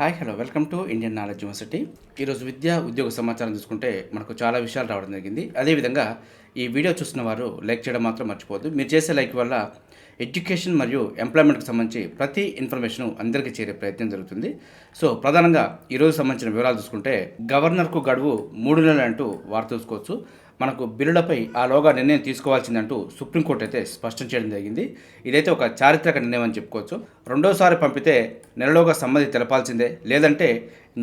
Hi hello. Welcome to Indian knowledge university. ఈరోజు విద్య ఉద్యోగ సమాచారం చూసుకుంటే మనకు చాలా విషయాలు రావడం జరిగింది. అదేవిధంగా ఈ వీడియో చూస్తున్న వారు లైక్ చేయడం మాత్రం మర్చిపోవద్దు. మీరు చేసే లైక్ వల్ల ఎడ్యుకేషన్ మరియు ఎంప్లాయ్మెంట్కి సంబంధించి ప్రతి ఇన్ఫర్మేషన్ అందరికీ చేరే ప్రయత్నం జరుగుతుంది. సో ప్రధానంగా ఈరోజు సంబంధించిన వివరాలు చూసుకుంటే గవర్నర్కు గడువు మూడు నెలలు అంటూ వార్త చూసుకోవచ్చు. మనకు బిల్లులపై ఆలోగా నిర్ణయం తీసుకోవాల్సిందంటూ సుప్రీంకోర్టు అయితే స్పష్టం చేయడం జరిగింది. ఇదైతే ఒక చారిత్రక నిర్ణయం అని చెప్పుకోవచ్చు. రెండోసారి పంపితే నెలలోగా సమ్మతి తెలపాల్సిందే. లేదంటే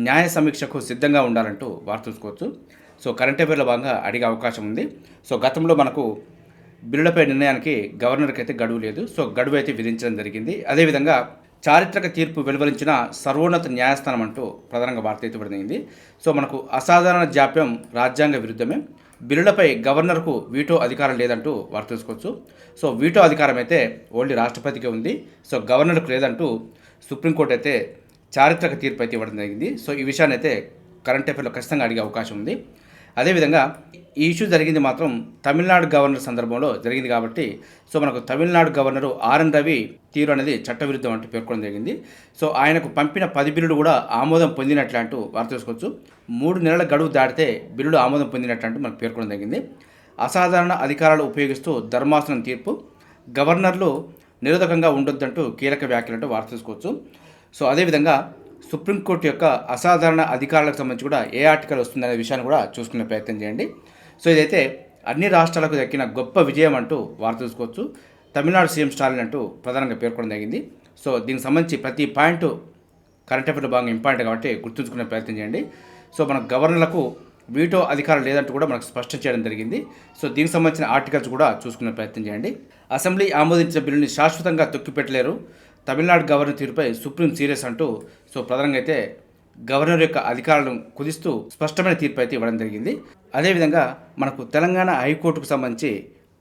న్యాయ సమీక్షకు సిద్ధంగా ఉండాలంటూ వార్త చూసుకోవచ్చు సో కరెంట్ అఫేర్ల భాగంగా అడిగే అవకాశం ఉంది. సో గతంలో మనకు బిల్లులపై నిర్ణయానికి గవర్నర్కి అయితే గడువు లేదు. సో గడువు అయితే విధించడం జరిగింది. అదేవిధంగా చారిత్రక తీర్పు వెలువరించిన సర్వోన్నత న్యాయస్థానం అంటూ ప్రధానంగా వార్త అయితే పడింది సో మనకు అసాధారణ జాప్యం రాజ్యాంగ విరుద్ధమే. బిల్లులపై గవర్నర్కు వీటో అధికారం లేదంటూ వారు తెలుసుకోవచ్చు. సో వీటో అధికారం అయితే ఓన్లీ రాష్ట్రపతికి ఉంది. సో గవర్నర్కు లేదంటూ సుప్రీంకోర్టు అయితే చారిత్రక తీర్పు అయితే ఇవ్వడం జరిగింది. సో ఈ విషయాన్ని అయితే కరెంట్ అఫైర్లో ఖచ్చితంగా అడిగే అవకాశం ఉంది. అదేవిధంగా ఈ ఇష్యూ జరిగింది మాత్రం తమిళనాడు గవర్నర్ సందర్భంలో జరిగింది కాబట్టి సో మనకు తమిళనాడు గవర్నరు ఆర్ఎన్ రవి తీరు అనేది చట్టవిరుద్ధం అంటూ పేర్కొనడం జరిగింది. సో ఆయనకు పంపిన పది బిల్లులు కూడా ఆమోదం పొందినట్లు అంటూ వార్త చేసుకోవచ్చు మూడు నెలల గడువు దాటితే బిల్లులు ఆమోదం పొందినట్లు అంటూ మనకు పేర్కొనడం జరిగింది. అసాధారణ అధికారాలు ఉపయోగిస్తూ ధర్మాసనం తీర్పు గవర్నర్లు నిరోధకంగా ఉండొద్దంటూ కీలక వ్యాఖ్యలంటూ వార్త చేసుకోవచ్చు సో అదేవిధంగా సుప్రీంకోర్టు యొక్క అసాధారణ అధికారులకు సంబంధించి కూడా ఏ ఆర్టికల్ వస్తుందనే విషయాన్ని కూడా చూసుకునే ప్రయత్నం చేయండి. సో ఇదైతే అన్ని రాష్ట్రాలకు దక్కిన గొప్ప విజయం అంటూ వార్త చూసుకోవచ్చు తమిళనాడు సీఎం స్టాలిన్ అంటూ ప్రధానంగా పేర్కొనడం జరిగింది. సో దీనికి సంబంధించి ప్రతి పాయింట్ కరెంట్ అఫేర్ బాగా ఇంపార్టెంట్ కాబట్టి గుర్తుంచుకునే ప్రయత్నం చేయండి. సో మన గవర్నర్లకు వీటో అధికారం లేదంటూ కూడా మనకు స్పష్టం చేయడం జరిగింది. సో దీనికి సంబంధించిన ఆర్టికల్స్ కూడా చూసుకునే ప్రయత్నం చేయండి. అసెంబ్లీ ఆమోదించిన బిల్లుని శాశ్వతంగా తొక్కిపెట్టలేరు. తమిళనాడు గవర్నర్ తీరుపై సుప్రీం సీరియస్ అంటూ సో ప్రధానంగా అయితే గవర్నర్ యొక్క అధికారాలను కుదిస్తూ స్పష్టమైన తీర్పు అయితే ఇవ్వడం జరిగింది. అదేవిధంగా మనకు తెలంగాణ హైకోర్టుకు సంబంధించి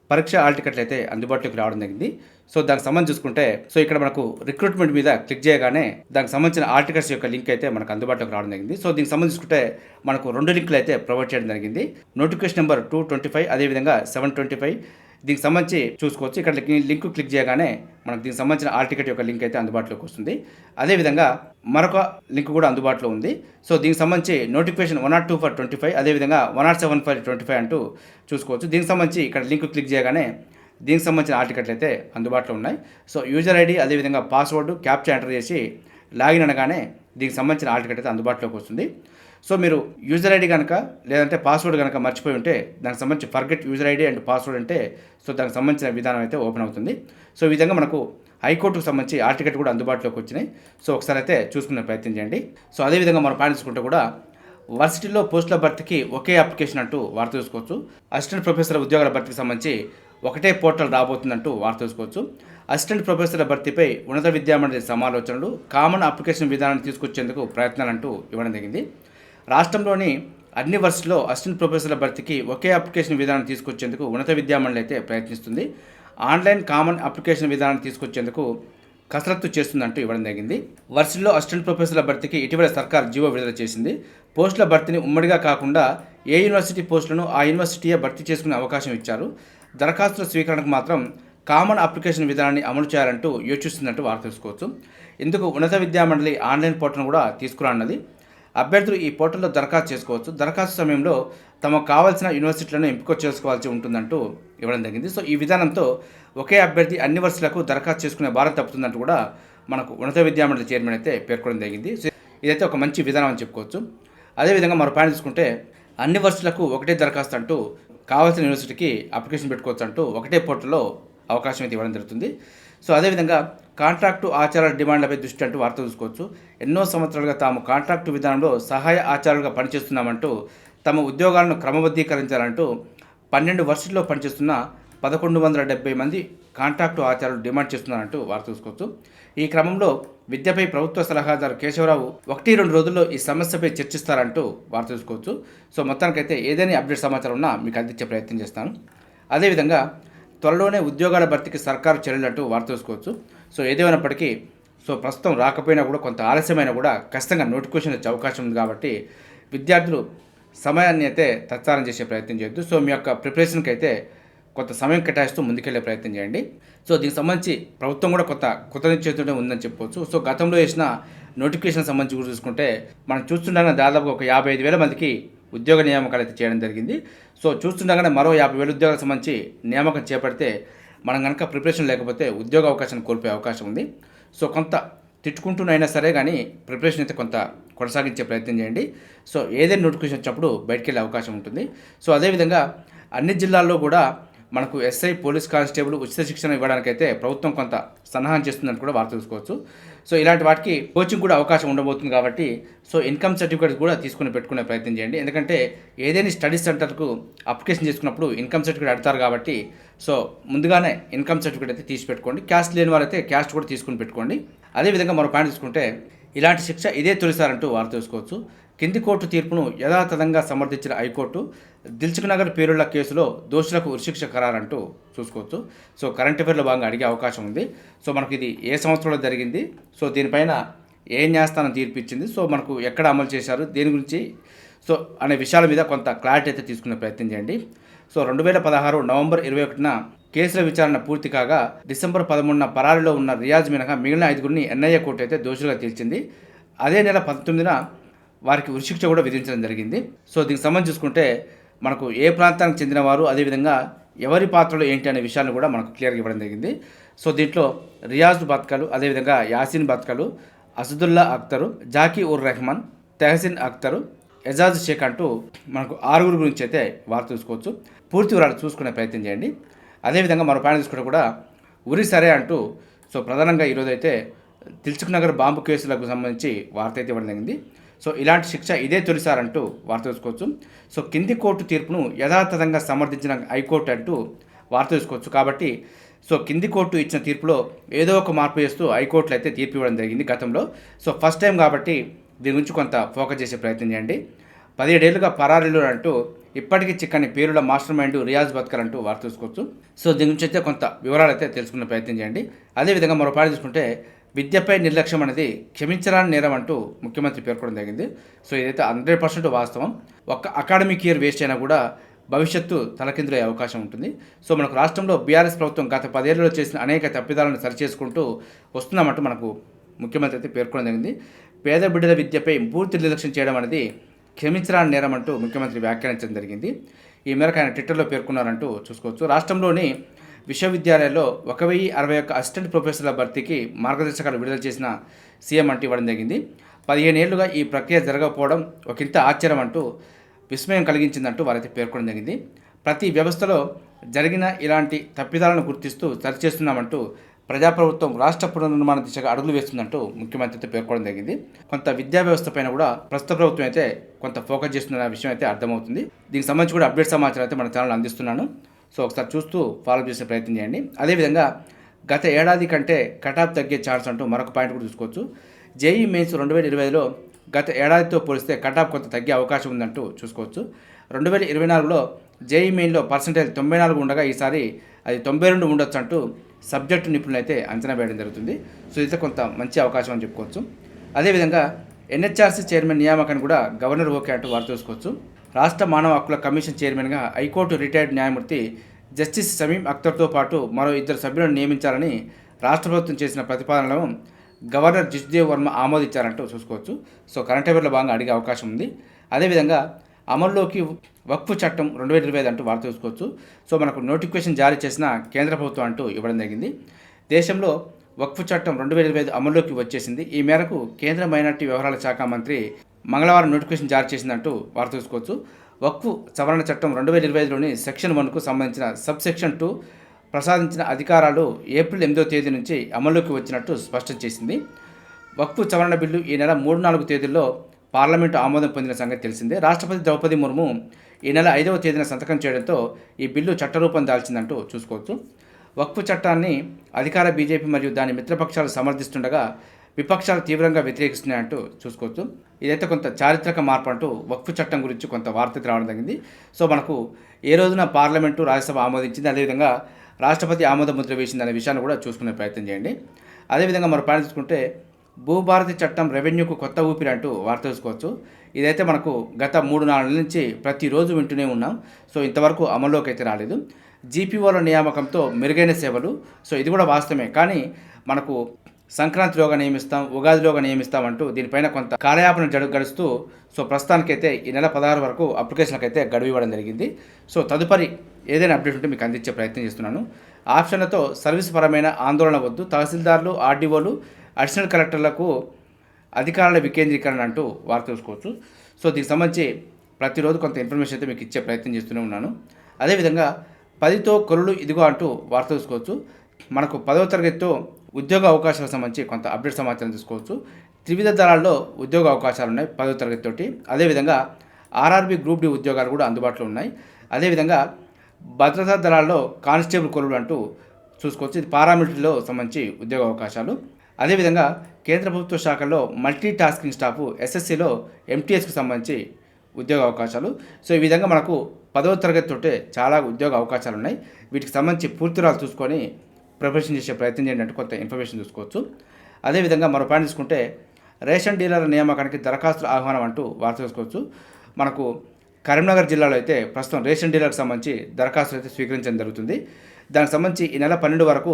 పరీక్ష ఆల్ టికెట్లు అయితే అందుబాటులోకి రావడం జరిగింది. సో దానికి సంబంధించి చూసుకుంటే సో ఇక్కడ మనకు రిక్రూట్మెంట్ మీద క్లిక్ చేయగానే దానికి సంబంధించిన ఆల్ టికెట్స్ యొక్క లింక్ అయితే మనకు అందుబాటులోకి రావడం జరిగింది. సో దీనికి సంబంధించి మనకు రెండు లింకులు అయితే ప్రొవైడ్ చేయడం జరిగింది. Notification number two twenty five అదేవిధంగా సెవెన్ ట్వంటీ ఫైవ్ దీనికి సంబంధించి చూసుకోవచ్చు. ఇక్కడ లింక్ క్లిక్ చేయగానే మనకు దీనికి సంబంధించిన ఆల్ టికెట్ యొక్క లింక్ అయితే అందుబాటులోకి వస్తుంది. అదేవిధంగా మరొక లింక్ కూడా అందుబాటులో ఉంది. సో దీనికి సంబంధించి notification one nought two four twenty five అదేవిధంగా one nought seven four twenty five అంటూ చూసుకోవచ్చు. దీనికి సంబంధించి ఇక్కడ లింక్ క్లిక్ చేయగానే దీనికి సంబంధించిన ఆల్ టికెట్లు అయితే అందుబాటులో ఉన్నాయి. సో యూజర్ ఐడి అదేవిధంగా పాస్వర్డ్ క్యాప్చా ఎంటర్ చేసి లాగిన్ అనగానే దీనికి సంబంధించిన ఆల్ టికెట్ అయితే అందుబాటులోకి వస్తుంది. సో మీరు యూజర్ ఐడి కనుక లేదంటే పాస్వర్డ్ కనుక మర్చిపోయి ఉంటే దానికి సంబంధించి forget user ID and password అంటే సో దానికి సంబంధించిన విధానం అయితే ఓపెన్ అవుతుంది. సో ఈ విధంగా మనకు హైకోర్టుకు సంబంధించి ఆ టికెట్ కూడా అందుబాటులోకి వచ్చినాయి. సో ఒకసారి అయితే చూసుకునే ప్రయత్నం చేయండి. సో అదేవిధంగా మనం పాటించుకుంటే కూడా వర్సిటీలో పోస్టుల భర్తీకి ఒకే అప్లికేషన్ అంటూ వార్త చూసుకోవచ్చు. అసిస్టెంట్ ప్రొఫెసర్ ఉద్యోగాల భర్తీకి సంబంధించి ఒకటే పోర్టల్ రాబోతుందంటూ వార్త చూసుకోవచ్చు. అసిస్టెంట్ ప్రొఫెసర్ల భర్తీపై ఉన్నత విద్యామండలి సమాలోచనలు కామన్ అప్లికేషన్ విధానాన్ని తీసుకొచ్చేందుకు ప్రయత్నాలంటూ ఇవ్వడం జరిగింది. రాష్ట్రంలోని అన్ని వర్సిటీలో అసిస్టెంట్ ప్రొఫెసర్ల భర్తీకి ఒకే అప్లికేషన్ విధానం తీసుకొచ్చేందుకు ఉన్నత విద్యామండలి అయితే ప్రయత్నిస్తుంది. ఆన్లైన్ కామన్ అప్లికేషన్ విధానం తీసుకొచ్చేందుకు కసరత్తు చేస్తుందంటూ ఇవ్వడం జరిగింది. వర్షంలో అసిస్టెంట్ ప్రొఫెసర్ల భర్తీకి ఇటీవల సర్కార్ జీవో విడుదల చేసింది. పోస్టుల భర్తీని ఉమ్మడిగా కాకుండా ఏ యూనివర్సిటీ పోస్టులను ఆ యూనివర్సిటీయే భర్తీ చేసుకునే అవకాశం ఇచ్చారు. దరఖాస్తుల స్వీకరణకు మాత్రం కామన్ అప్లికేషన్ విధానాన్ని అమలు చేయాలంటూ యోచిస్తున్నట్టు వారు తెలుసుకోవచ్చు. ఇందుకు ఉన్నత విద్యామండలి ఆన్లైన్ పోర్టల్ను కూడా తీసుకురానున్నది. అభ్యర్థులు ఈ పోర్టల్లో దరఖాస్తు చేసుకోవచ్చు. దరఖాస్తు సమయంలో తమకు కావాల్సిన యూనివర్సిటీలను ఎంపిక చేసుకోవాల్సి ఉంటుందంటూ ఇవ్వడం జరిగింది. సో ఈ విధానంతో ఒకే అభ్యర్థి అన్ని వర్షాలకు దరఖాస్తు చేసుకునే భారం తప్పుతుందంటూ కూడా మనకు ఉన్నత విద్యామండలి చైర్మన్ అయితే పేర్కొనడం జరిగింది. సో ఇదైతే ఒక మంచి విధానం అని చెప్పుకోవచ్చు. అదేవిధంగా మరో పాయింట్ చూసుకుంటే అన్ని వర్షాలకు ఒకటే దరఖాస్తు అంటూ కావాల్సిన యూనివర్సిటీకి అప్లికేషన్ పెట్టుకోవచ్చు అంటూ ఒకటే పోర్టల్లో అవకాశం అయితే ఇవ్వడం జరుగుతుంది. సో అదేవిధంగా కాంట్రాక్టు ఆచారాల డిమాండ్లపై దృష్టి అంటూ వార్త చూసుకోవచ్చు. ఎన్నో సంవత్సరాలుగా తాము కాంట్రాక్టు విధానంలో సహాయ ఆచారాలుగా పనిచేస్తున్నామంటూ తమ ఉద్యోగాలను క్రమబద్ధీకరించాలంటూ పన్నెండు వర్షాల్లో పనిచేస్తున్న పదకొండు వందల డెబ్బై మంది కాంట్రాక్టు ఆచారాలు డిమాండ్ చేస్తున్నారంటూ వార్త చూసుకోవచ్చు. ఈ క్రమంలో విద్యపై ప్రభుత్వ సలహాదారు కేశవరావు ఒకటి రెండు రోజుల్లో ఈ సమస్యపై చర్చిస్తారంటూ వార్త చూసుకోవచ్చు. సో మొత్తానికైతే ఏదైనా అప్డేట్ సమాచారం ఉన్నా మీకు అందించే ప్రయత్నం చేస్తాను. అదేవిధంగా త్వరలోనే ఉద్యోగాల భర్తీకి సర్కారు చర్యలంటూ వార్త చూసుకోవచ్చు. సో ఏదేమైనప్పటికీ సో ప్రస్తుతం రాకపోయినా కూడా కొంత ఆలస్యమైనా కూడా ఖచ్చితంగా నోటిఫికేషన్ వచ్చే అవకాశం ఉంది కాబట్టి విద్యార్థులు సమయాన్ని అయితే తత్సారం చేసే ప్రయత్నం చేయొద్దు. సో మీ యొక్క ప్రిపరేషన్కి అయితే కొంత సమయం కేటాయిస్తూ ముందుకెళ్ళే ప్రయత్నం చేయండి. సో దీనికి సంబంధించి ప్రభుత్వం కూడా కొత్త కొత్త నిశ్చయితోనే ఉందని చెప్పవచ్చు సో గతంలో వేసిన నోటిఫికేషన్ సంబంధించి కూడా చూసుకుంటే మనం చూస్తుండగానే దాదాపు ఒక యాభై ఐదు వేల మందికి ఉద్యోగ నియామకాలు అయితే చేయడం జరిగింది. సో చూస్తుండగానే మరో యాభై వేల ఉద్యోగాలకు సంబంధించి నియామకం చేపడితే మనం కనుక ప్రిపరేషన్ లేకపోతే ఉద్యోగ అవకాశాన్ని కోల్పోయే అవకాశం ఉంది. సో కొంత తిట్టుకుంటూనైనా సరే కానీ ప్రిపరేషన్ అయితే కొంత కొనసాగించే ప్రయత్నం చేయండి. సో ఏదైనా నోటిఫికేషన్ వచ్చినప్పుడు బయటికి వెళ్ళే అవకాశం ఉంటుంది. సో అదేవిధంగా అన్ని జిల్లాల్లో కూడా మనకు ఎస్ఐ పోలీస్ కానిస్టేబుల్ ఉచిత శిక్షణ ఇవ్వడానికైతే ప్రభుత్వం కొంత సన్నాహం చేస్తుందని కూడా వార్త తెలుసుకోవచ్చు. సో ఇలాంటి వాటికి కోచింగ్ కూడా అవకాశం ఉండబోతుంది కాబట్టి సో ఇన్కమ్ సర్టిఫికేట్ కూడా తీసుకుని పెట్టుకునే ప్రయత్నం చేయండి. ఎందుకంటే ఏదైనా స్టడీ సెంటర్కు అప్లికేషన్ చేసుకున్నప్పుడు ఇన్కమ్ సర్టిఫికేట్ అడతారు కాబట్టి సో ముందుగానే ఇన్కమ్ సర్టిఫికేట్ అయితే తీసి పెట్టుకోండి. క్యాస్ట్ లేని వారైతే క్యాస్ట్ కూడా తీసుకుని పెట్టుకోండి. అదేవిధంగా మరో పాయింట్ తీసుకుంటే ఇలాంటి శిక్ష ఇదే తొలిసారంటూ వారు తెలుసుకోవచ్చు. కింది కోర్టు తీర్పును యథాతథంగా సమర్థించిన హైకోర్టు దిల్చుక్ నగర్ పేరుళ్ళ కేసులో దోషులకు ఉరిశిక్ష ఖరారంటూ చూసుకోవచ్చు. సో కరెంట్ అఫేర్లో భాగంగా అడిగే అవకాశం ఉంది. సో మనకు ఇది ఏ సంవత్సరంలో జరిగింది? సో దీనిపైన ఏ న్యాయస్థానం తీర్పు ఇచ్చింది సో మనకు ఎక్కడ అమలు చేశారు? దేని గురించి? సో అనే విషయాల మీద కొంత క్లారిటీ అయితే తీసుకునే ప్రయత్నం చేయండి. సో రెండు వేల పదహారు నవంబర్ ఇరవై ఒకటిన కేసుల విచారణ పూర్తి కాగా డిసెంబర్ పదమూడున పరారీలో ఉన్న రియాజ్ మినహా మిగిలిన ఐదుగురిని ఎన్ఐఏ కోర్టు అయితే దోషులుగా తీర్చింది. అదే నెల పంతొమ్మిదిన వారికి ఉరిశిక్ష కూడా విధించడం జరిగింది. సో దీనికి సంబంధించి చూసుకుంటే మనకు ఏ ప్రాంతానికి చెందిన వారు అదేవిధంగా ఎవరి పాత్రలు ఏంటి అనే విషయాన్ని కూడా మనకు క్లియర్గా ఇవ్వడం జరిగింది. సో దీంట్లో రియాజ్ బత్కలు అదేవిధంగా యాసిన్ బత్కలు అసదుల్లా అఖ్తరు జాకీ ఉర్ రెహమాన్ తెహసిన్ అఖ్తరు ఎజాజ్ షేక్ అంటూ మనకు ఆరుగురు గురించి అయితే వార్త చూసుకోవచ్చు పూర్తి వివరాలు చూసుకునే ప్రయత్నం చేయండి. అదేవిధంగా మరో పాయింట్ చూసుకుంటే కూడా ఉరి సరే అంటూ సో ప్రధానంగా ఈరోజు అయితే తిల్చుకు నగర్ బాంబు కేసులకు సంబంధించి వార్త అయితే ఇవ్వడం జరిగింది. సో ఇలాంటి శిక్ష ఇదే తొలిసారంటూ వార్త చూసుకోవచ్చు సో కింది కోర్టు తీర్పును యథాతథంగా సమర్థించిన హైకోర్టు అంటూ వార్త చూసుకోవచ్చు కాబట్టి సో కింది కోర్టు ఇచ్చిన తీర్పులో ఏదో ఒక మార్పు చేస్తూ హైకోర్టులో అయితే తీర్పు ఇవ్వడం జరిగింది గతంలో. సో ఫస్ట్ టైం కాబట్టి దీని గురించి కొంత ఫోకస్ చేసే ప్రయత్నం చేయండి. పదిహేడేళ్ళుగా పరారీలు అంటూ ఇప్పటికీ చిక్కని పేరుల మాస్టర్ మైండ్ రియాజ్ బత్కర్ అంటూ వారు చూసుకోవచ్చు. సో దీని గురించి అయితే కొంత వివరాలు అయితే తెలుసుకునే ప్రయత్నం చేయండి. అదేవిధంగా మరో పాట తీసుకుంటే విద్యపై నిర్లక్ష్యం అనేది క్షమించరాని నేరం అంటూ ముఖ్యమంత్రి పేర్కొనడం జరిగింది. సో ఇదైతే హండ్రెడ్ పర్సెంట్ వాస్తవం. ఒక్క అకాడమిక్ ఇయర్ వేస్ట్ అయినా కూడా భవిష్యత్తు తలకిందులయ్యే అవకాశం ఉంటుంది. సో మనకు రాష్ట్రంలో బీఆర్ఎస్ ప్రభుత్వం గత పదేళ్ళలో చేసిన అనేక తప్పిదాలను సరిచేసుకుంటూ వస్తున్నామంటూ మనకు ముఖ్యమంత్రి అయితే పేర్కొనడం జరిగింది. పేద బిడ్డల విద్యపై పూర్తి నిర్లక్ష్యం చేయడం అనేది క్షమించరాని నేరం అంటూ ముఖ్యమంత్రి వ్యాఖ్యానించడం జరిగింది. ఈ మేరకు ఆయన ట్విట్టర్లో పేర్కొన్నారంటూ చూసుకోవచ్చు. రాష్ట్రంలోని విశ్వవిద్యాలయాల్లో ఒక వెయ్యి అరవై ఒక్క అసిస్టెంట్ ప్రొఫెసర్ల భర్తీకి మార్గదర్శకాలు విడుదల చేసిన సీఎం అంటూ ఇవ్వడం జరిగింది. పదిహేను ఏళ్ళుగా ఈ ప్రక్రియ జరగకపోవడం ఒకంత ఆశ్చర్యం అంటూ విస్మయం కలిగించిందంటూ వారైతే పేర్కొనడం జరిగింది. ప్రతి వ్యవస్థలో జరిగిన ఇలాంటి తప్పిదాలను గుర్తిస్తూ సరిచేస్తున్నామంటూ ప్రజాప్రభుత్వం రాష్ట్ర పునర్నిర్మాణ దిశగా అడుగులు వేస్తుందంటూ ముఖ్యమంత్రి అయితే పేర్కొనడం జరిగింది. కొంత విద్యా వ్యవస్థ పైన కూడా ప్రస్తుత ప్రభుత్వం అయితే కొంత ఫోకస్ చేస్తున్న విషయం అయితే అర్థమవుతుంది. దీనికి సంబంధించి కూడా అప్డేట్ సమాచారం అయితే మన ఛానల్ అందిస్తున్నాను. సో ఒకసారి చూస్తూ ఫాలో చేసే ప్రయత్నం చేయండి. అదేవిధంగా గత ఏడాది కంటే కటాప్ తగ్గే ఛాన్స్ అంటూ మరొక పాయింట్ కూడా చూసుకోవచ్చు. జేఈ మెయిన్స్ రెండు వేల ఇరవైలో గత ఏడాదితో పోలిస్తే కటాప్ కొంత తగ్గే అవకాశం ఉందంటూ చూసుకోవచ్చు. రెండు వేల ఇరవై నాలుగులో జేఈ మెయిన్లో పర్సంటేజ్ తొంభై నాలుగు ఉండగా ఈసారి అది తొంభై రెండు ఉండొచ్చు అంటూ సబ్జెక్టు నిపుణులు అయితే అంచనా వేయడం జరుగుతుంది. సో ఇది కొంత మంచి అవకాశం అని చెప్పుకోవచ్చు. అదేవిధంగా ఎన్హెచ్ఆర్సీ చైర్మన్ నియామకాన్ని కూడా గవర్నర్ ఓకే అంటూ వారు చూసుకోవచ్చు. రాష్ట్ర మానవ హక్కుల కమిషన్ చైర్మన్గా హైకోర్టు రిటైర్డ్ న్యాయమూర్తి జస్టిస్ సమీం అఖ్తర్తో పాటు మరో ఇద్దరు సభ్యులను నియమించాలని రాష్ట్ర ప్రభుత్వం చేసిన ప్రతిపాదనలను గవర్నర్ జిష్దేవ్ వర్మ ఆమోదించారంటూ చూసుకోవచ్చు. సో కరెంట్ అఫేర్లో భాగంగా అడిగే అవకాశం ఉంది. అదేవిధంగా అమల్లోకి వక్ఫ్ చట్టం రెండు వేల ఇరవై ఐదు అంటూ వార్త చూసుకోవచ్చు. సో మనకు నోటిఫికేషన్ జారీ చేసిన కేంద్ర ప్రభుత్వం అంటూ ఇవ్వడం జరిగింది. దేశంలో వక్ఫ్ చట్టం రెండు వేల ఇరవై ఐదు అమల్లోకి వచ్చేసింది. ఈ మేరకు కేంద్ర మైనార్టీ వ్యవహారాల శాఖ మంత్రి మంగళవారం నోటిఫికేషన్ జారీ చేసిందంటూ వార్త చూసుకోవచ్చు. వక్ఫ్ సవరణ చట్టం రెండు వేల ఇరవై ఐదులోని సెక్షన్ వన్కు సంబంధించిన సబ్ సెక్షన్ టూ ప్రసాదించిన అధికారాలు ఏప్రిల్ ఎనిమిదో తేదీ నుంచి అమల్లోకి వచ్చినట్టు స్పష్టం చేసింది. వక్ఫ్ సవరణ బిల్లు ఈ నెల మూడు నాలుగు తేదీల్లో పార్లమెంటు ఆమోదం పొందిన సంగతి తెలిసిందే. రాష్ట్రపతి ద్రౌపది ముర్ము ఈ నెల ఐదవ తేదీన సంతకం చేయడంతో ఈ బిల్లు చట్టరూపం దాల్చిందంటూ చూసుకోవచ్చు. వక్ఫ్ చట్టాన్ని అధికార బీజేపీ మరియు దాని మిత్రపక్షాలు సమర్థిస్తుండగా విపక్షాలు తీవ్రంగా వ్యతిరేకిస్తున్నాయంటూ చూసుకోవచ్చు. ఇదైతే కొంత చారిత్రక మార్పు అంటూ వక్ఫ్ చట్టం గురించి కొంత వార్త రావడం జరిగింది. సో మనకు ఏ రోజున పార్లమెంటు రాజ్యసభ ఆమోదించింది అదేవిధంగా రాష్ట్రపతి ఆమోద ముద్ర వేసింది అనే విషయాన్ని కూడా చూసుకునే ప్రయత్నం చేయండి. అదేవిధంగా మరో పాయింట్ చూసుకుంటే భూభారతి చట్టం రెవెన్యూకు కొత్త ఊపిరి అంటూ వార్త తెలుసుకోవచ్చు. ఇదైతే మనకు గత మూడు నాలుగు నుంచి ప్రతిరోజు వింటూనే ఉన్నాం. సో ఇంతవరకు అమల్లోకి అయితే రాలేదు. జీపీఓల నియామకంతో మెరుగైన సేవలు. సో ఇది కూడా వాస్తవమే. కానీ మనకు సంక్రాంతిలోగా నియమిస్తాం ఉగాదిలోగా నియమిస్తాం అంటూ దీనిపైన కొంత కాలయాపన జడు గడుస్తూ సో ప్రస్తుతానికైతే ఈ నెల పదహారు వరకు అప్లికేషన్లకు అయితే గడువు ఇవ్వడం జరిగింది. సో తదుపరి ఏదైనా అప్డేట్ ఉంటే మీకు అందించే ప్రయత్నం చేస్తున్నాను. ఆప్షన్లతో సర్వీస్ పరమైన ఆందోళన వద్దు. తహసీల్దార్లు ఆర్డీఓలు అడిషనల్ కలెక్టర్లకు అధికారుల వికేంద్రీకరణ అంటూ వార్త చూసుకోవచ్చు సో దీనికి సంబంధించి ప్రతిరోజు కొంత ఇన్ఫర్మేషన్ అయితే మీకు ఇచ్చే ప్రయత్నం చేస్తూనే ఉన్నాను. అదేవిధంగా పదితో కొలులు ఇదిగో అంటూ వార్త చూసుకోవచ్చు మనకు పదవ తరగతితో ఉద్యోగ అవకాశాలకు సంబంధించి కొంత అప్డేట్ సమాచారం తీసుకోవచ్చు త్రివిధ దళాల్లో ఉద్యోగ అవకాశాలు ఉన్నాయి పదవ తరగతి తోటి అదేవిధంగా ఆర్ఆర్బి గ్రూప్ డి ఉద్యోగాలు కూడా అందుబాటులో ఉన్నాయి. అదేవిధంగా భద్రతా దళాల్లో కానిస్టేబుల్ కొలువులు అంటూ చూసుకోవచ్చు. ఇది పారామిలిటరీలో సంబంధించి ఉద్యోగ అవకాశాలు. అదేవిధంగా కేంద్ర ప్రభుత్వ శాఖల్లో మల్టీ టాస్కింగ్ స్టాఫ్ ఎస్ఎస్సిలో ఎంటీఎస్కి సంబంధించి ఉద్యోగ అవకాశాలు. సో ఈ విధంగా మనకు పదవ తరగతి తోటే చాలా ఉద్యోగ అవకాశాలు ఉన్నాయి. వీటికి సంబంధించి పూర్తిరాలు చూసుకొని ప్రిపరేషన్ చేసే ప్రయత్నం చేయండి అంటే కొంత ఇన్ఫర్మేషన్ చూసుకోవచ్చు. అదేవిధంగా మరో పాయింట్ తీసుకుంటే రేషన్ డీలర్ల నియామకానికి దరఖాస్తుల ఆహ్వానం అంటూ వార్త చూసుకోవచ్చు. మనకు కరీంనగర్ జిల్లాలో అయితే ప్రస్తుతం రేషన్ డీలర్కి సంబంధించి దరఖాస్తులు అయితే స్వీకరించడం జరుగుతుంది. దానికి సంబంధించి ఈ నెల పన్నెండు వరకు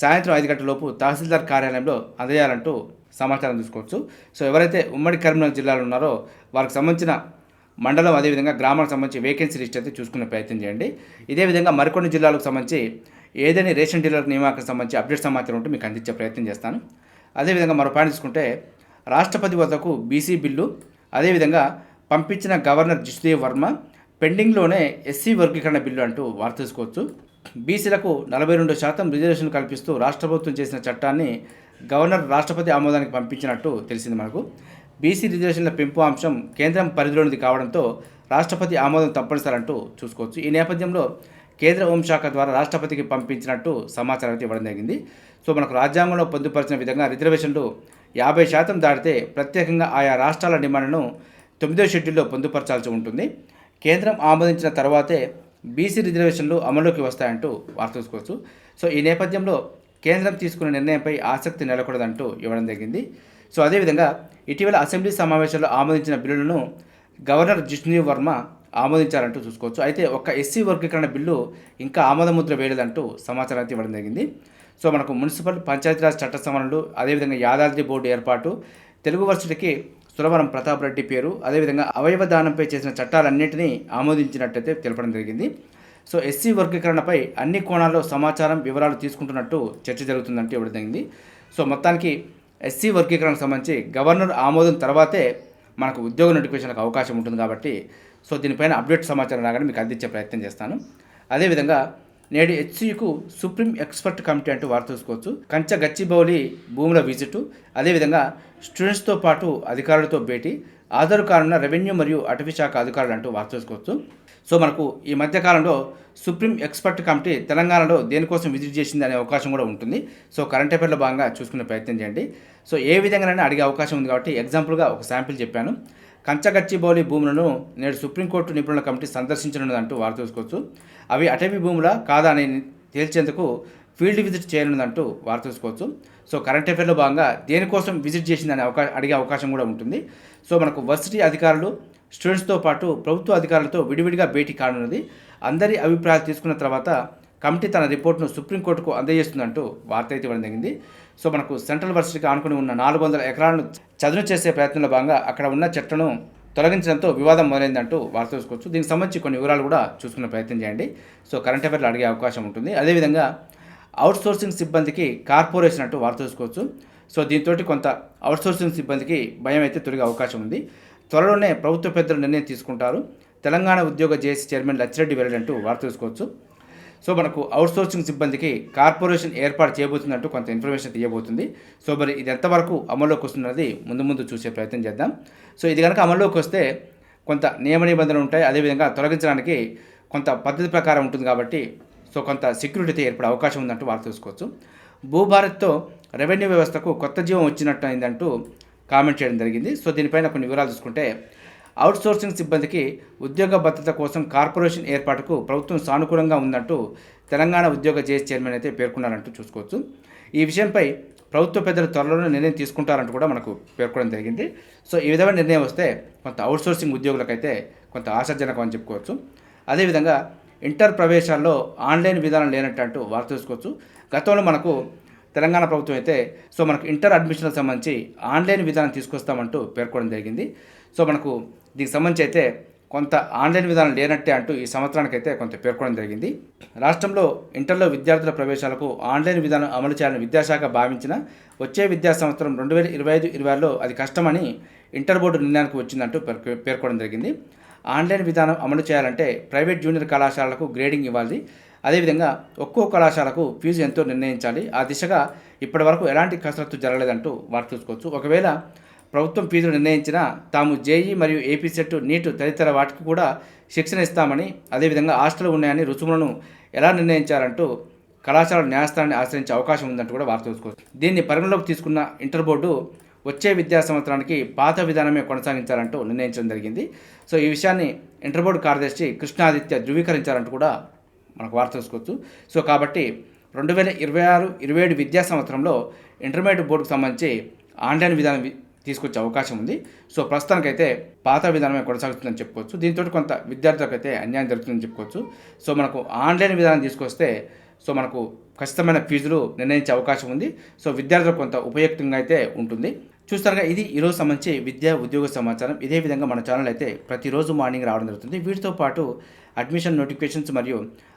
సాయంత్రం ఐదు గంటల లోపు తహసీల్దార్ కార్యాలయంలో అందజేయాలంటూ సమాచారం తీసుకోవచ్చు. సో ఎవరైతే ఉమ్మడి కరీంనగర్ జిల్లాలో ఉన్నారో వారికి సంబంధించిన మండలం అదేవిధంగా గ్రామాలకు సంబంధించి వేకెన్సీ లిస్ట్ అయితే చూసుకునే ప్రయత్నం చేయండి. ఇదే విధంగా మరికొన్ని జిల్లాలకు సంబంధించి ఏదైనా రేషన్ డీలర్ నియామకానికి సంబంధించి అప్డేట్ సమాచారం ఉంటే మీకు అందించే ప్రయత్నం చేస్తాను. అదేవిధంగా మరో పాయింట్ తీసుకుంటే రాష్ట్రపతి వద్దకు బీసీ బిల్లు అదేవిధంగా పంపించిన గవర్నర్ జిష్దేవ్ వర్మ పెండింగ్లోనే ఎస్సీ వర్గీకరణ బిల్లు అంటూ వార్త తీసుకోవచ్చు. బీసీలకు నలభై రెండు శాతం రిజర్వేషన్ కల్పిస్తూ రాష్ట్ర ప్రభుత్వం చేసిన చట్టాన్ని గవర్నర్ రాష్ట్రపతి ఆమోదానికి పంపించినట్టు తెలిసింది మనకు. బీసీ రిజర్వేషన్ల పెంపు అంశం కేంద్రం పరిధిలోనిది కావడంతో రాష్ట్రపతి ఆమోదం తప్పనిసరంటూ చూసుకోవచ్చు. ఈ నేపథ్యంలో కేంద్ర హోంశాఖ ద్వారా రాష్ట్రపతికి పంపించినట్టు సమాచారం అయితే ఇవ్వడం జరిగింది. సో మనకు రాజ్యాంగంలో పొందుపరిచిన విధంగా రిజర్వేషన్లు యాభై శాతం దాటితే ప్రత్యేకంగా ఆయా రాష్ట్రాల డిమాండ్ను తొమ్మిదో షెడ్యూల్లో పొందుపరచాల్సి ఉంటుంది. కేంద్రం ఆమోదించిన తర్వాతే బీసీ రిజర్వేషన్లు అమల్లోకి వస్తాయంటూ వార్త చూసుకోవచ్చు సో ఈ నేపథ్యంలో కేంద్రం తీసుకున్న నిర్ణయంపై ఆసక్తి నెలకొడదంటూ ఇవ్వడం జరిగింది. సో అదేవిధంగా ఇటీవల అసెంబ్లీ సమావేశంలో ఆమోదించిన బిల్లులను గవర్నర్ జిష్ణు వర్మ ఆమోదించారంటూ చూసుకోవచ్చు. అయితే ఒక్క ఎస్సీ వర్గీకరణ బిల్లు ఇంకా ఆమోదముద్ర వేయలేదంటూ సమాచారం అయితే ఇవ్వడం జరిగింది. సో మనకు మున్సిపల్ పంచాయతీరాజ్ చట్ట సవరణలు అదేవిధంగా యాదాద్రి బోర్డు ఏర్పాటు తెలుగు వర్సిటీకి సురవరం ప్రతాప్ రెడ్డి పేరు. అదేవిధంగా అవయవ దానంపై చేసిన చట్టాలన్నింటినీ ఆమోదించినట్టయితే తెలపడం జరిగింది. సో ఎస్సీ వర్గీకరణపై అన్ని కోణాల్లో సమాచారం వివరాలు తీసుకుంటున్నట్టు చర్చ జరుగుతుందంటూ ఇవ్వడం జరిగింది. సో మొత్తానికి ఎస్సీ వర్గీకరణకు సంబంధించి గవర్నర్ ఆమోదం తర్వాతే మనకు ఉద్యోగ నోటిఫికేషన్లకు అవకాశం ఉంటుంది కాబట్టి సో దీనిపైన అప్డేట్ సమాచారం రాగానే మీకు అందించే ప్రయత్నం చేస్తాను. అదేవిధంగా నేడు హెచ్సియుకు సుప్రీం ఎక్స్పర్ట్ కమిటీ అంటూ వార్త చూసుకోవచ్చు కంచ గచ్చిబౌలి భూముల విజిట్ అదేవిధంగా స్టూడెంట్స్తో పాటు అధికారులతో భేటీ ఆధారు కానున్న రెవెన్యూ మరియు అటవీ శాఖ అధికారులు అంటూ వార్త చూసుకోవచ్చు సో మనకు ఈ మధ్యకాలంలో సుప్రీం ఎక్స్పర్ట్ కమిటీ తెలంగాణలో దేనికోసం విజిట్ చేసింది అనే అవకాశం కూడా ఉంటుంది. సో కరెంట్ అఫేర్లో భాగంగా చూసుకునే ప్రయత్నం చేయండి. సో ఏ విధంగానైనా అడిగే అవకాశం ఉంది కాబట్టి ఎగ్జాంపుల్గా ఒక శాంపిల్ చెప్పాను. కంచగచ్చిబౌలి భూములను నేడు సుప్రీంకోర్టు నిపుణుల కమిటీ సందర్శించనున్నదంటూ వారు చూసుకోవచ్చు అవి అటవీ భూముల కాదా అని తేల్చేందుకు ఫీల్డ్ విజిట్ చేయనున్నదంటూ వారు చూసుకోవచ్చు సో కరెంట్ అఫేర్లో భాగంగా దేనికోసం విజిట్ చేసిందనే అవకా అడిగే అవకాశం కూడా ఉంటుంది. సో మనకు వర్సిటీ అధికారులు స్టూడెంట్స్తో పాటు ప్రభుత్వ అధికారులతో విడివిడిగా భేటీ కానున్నది. అందరి అభిప్రాయాలు తీసుకున్న తర్వాత కమిటీ తన రిపోర్ట్ను సుప్రీంకోర్టుకు అందజేస్తుందంటూ వార్త అయితే ఇవ్వడం జరిగింది. సో మనకు సెంట్రల్ వర్సిటీకి ఆనుకుని ఉన్న నాలుగు వందల ఎకరాలను చదును చేసే ప్రయత్నంలో భాగంగా అక్కడ ఉన్న చెట్లను తొలగించడంతో వివాదం మొదలైందంటూ వార్త చూసుకోవచ్చు దీనికి సంబంధించి కొన్ని వివరాలు కూడా చూసుకునే ప్రయత్నం చేయండి. సో కరెంట్ అఫైర్లు అడిగే అవకాశం ఉంటుంది. అదేవిధంగా అవుట్సోర్సింగ్ సిబ్బందికి కార్పొరేషన్ అంటూ వార్త చూసుకోవచ్చు సో దీంతో కొంత అవుట్సోర్సింగ్ సిబ్బందికి భయం అయితే తొలగే అవకాశం ఉంది. త్వరలోనే ప్రభుత్వ పెద్దలు నిర్ణయం తీసుకుంటారు. తెలంగాణ ఉద్యోగ జేఏసీ చైర్మన్ లచ్చిరెడ్డి వెల్లడంటూ వార్త చూసుకోవచ్చు సో మనకు అవుట్సోర్సింగ్ సిబ్బందికి కార్పొరేషన్ ఏర్పాటు చేయబోతున్నట్టు కొంత ఇన్ఫర్మేషన్ తీయబోతుంది సో మరి ఇది ఎంతవరకు అమల్లోకి వస్తున్నది ముందు ముందు చూసే ప్రయత్నం చేద్దాం. సో ఇది కనుక అమల్లోకి వస్తే కొంత నియమ నిబంధనలు ఉంటాయి. అదేవిధంగా తొలగించడానికి కొంత పద్ధతి ప్రకారం ఉంటుంది కాబట్టి సో కొంత సెక్యూరిటీ ఏర్పడే అవకాశం ఉందంటూ వారు తెలుసుకోవచ్చు. భూభారత్తో రెవెన్యూ వ్యవస్థకు కొత్త జీవం వచ్చినట్టు అయిందంటూ కామెంట్ చేయడం జరిగింది. సో దీనిపైన కొన్ని వివరాలు చూసుకుంటే అవుట్సోర్సింగ్ సిబ్బందికి ఉద్యోగ భద్రత కోసం కార్పొరేషన్ ఏర్పాటుకు ప్రభుత్వం సానుకూలంగా ఉందంటూ తెలంగాణ ఉద్యోగ జేఏసీ చైర్మన్ అయితే పేర్కొన్నారంటూ చూసుకోవచ్చు. ఈ విషయంపై ప్రభుత్వ పెద్దలు త్వరలోనే నిర్ణయం తీసుకుంటారంటూ కూడా మనకు పేర్కొనడం జరిగింది. సో ఈ విధమైన నిర్ణయం వస్తే కొంత అవుట్సోర్సింగ్ ఉద్యోగులకైతే కొంత ఆశాజనకం అని చెప్పుకోవచ్చు. అదేవిధంగా ఇంటర్ ప్రవేశాల్లో ఆన్లైన్ విధానం లేనట్టు అంటూ వార్త చూసుకోవచ్చు. గతంలో మనకు తెలంగాణ ప్రభుత్వం అయితే సో మనకు ఇంటర్ అడ్మిషన్లకు సంబంధించి ఆన్లైన్ విధానం తీసుకొస్తామంటూ పేర్కొనడం జరిగింది. సో మనకు దీనికి సంబంధించి అయితే కొంత ఆన్లైన్ విధానం లేనట్టే అంటూ ఈ సంవత్సరానికైతే కొంత పేర్కొనడం జరిగింది. రాష్ట్రంలో ఇంటర్లో విద్యార్థుల ప్రవేశాలకు ఆన్లైన్ విధానం అమలు చేయాలని విద్యాశాఖ భావించిన వచ్చే విద్యా సంవత్సరం రెండు వేల ఇరవై ఐదు ఇరవై ఆరులో అది కష్టమని ఇంటర్ బోర్డు నిర్ణయానికి వచ్చిందంటూ పేర్కొనడం జరిగింది. ఆన్లైన్ విధానం అమలు చేయాలంటే ప్రైవేట్ జూనియర్ కళాశాలలకు గ్రేడింగ్ ఇవ్వాలి. అదేవిధంగా ఒక్కో కళాశాలకు ఫీజు ఎంతో నిర్ణయించాలి. ఆ దిశగా ఇప్పటివరకు ఎలాంటి కసరత్తు జరగలేదంటూ వారు చూసుకోవచ్చు ఒకవేళ ప్రభుత్వం ఫీజులు నిర్ణయించిన తాము జేఈ మరియు ఏపీ సెట్ నీటు తదితర వాటికి కూడా శిక్షణ ఇస్తామని అదేవిధంగా హాస్టల్ ఉన్నాయని రుసుములను ఎలా నిర్ణయించారంటూ కళాశాల న్యాయస్థానాన్ని ఆశ్రయించే అవకాశం ఉందంటూ కూడా వార్త చూసుకోవచ్చు దీన్ని పరిగణలోకి తీసుకున్న ఇంటర్ బోర్డు వచ్చే విద్యా సంవత్సరానికి పాత విధానమే కొనసాగించాలంటూ నిర్ణయించడం జరిగింది. సో ఈ విషయాన్ని ఇంటర్ బోర్డు కార్యదర్శి కృష్ణాదిత్య ధృవీకరించారంటూ కూడా మనకు వార్త చూసుకోవచ్చు. సో కాబట్టి రెండు వేల ఇరవై ఆరు ఇరవై ఏడు విద్యా సంవత్సరంలో ఇంటర్మీడియట్ బోర్డుకు సంబంధించి ఆన్లైన్ విధానం తీసుకొచ్చే అవకాశం ఉంది. సో ప్రస్తుతానికైతే పాత విధానమే కొనసాగుతుందని చెప్పుకోవచ్చు. దీంతో కొంత విద్యార్థులకు అయితే అన్యాయం జరుగుతుందని చెప్పుకోవచ్చు. సో మనకు ఆన్లైన్ విధానం తీసుకొస్తే సో మనకు ఖచ్చితమైన ఫీజులు నిర్ణయించే అవకాశం ఉంది. సో విద్యార్థులకు కొంత ఉపయుక్తంగా అయితే ఉంటుంది. చూస్తారుగా ఇది ఈరోజు సంబంధించి విద్యా ఉద్యోగ సమాచారం. ఇదే విధంగా మన ఛానల్ అయితే ప్రతిరోజు మార్నింగ్ రావడం జరుగుతుంది. వీటితో పాటు అడ్మిషన్ నోటిఫికేషన్స్ మరియు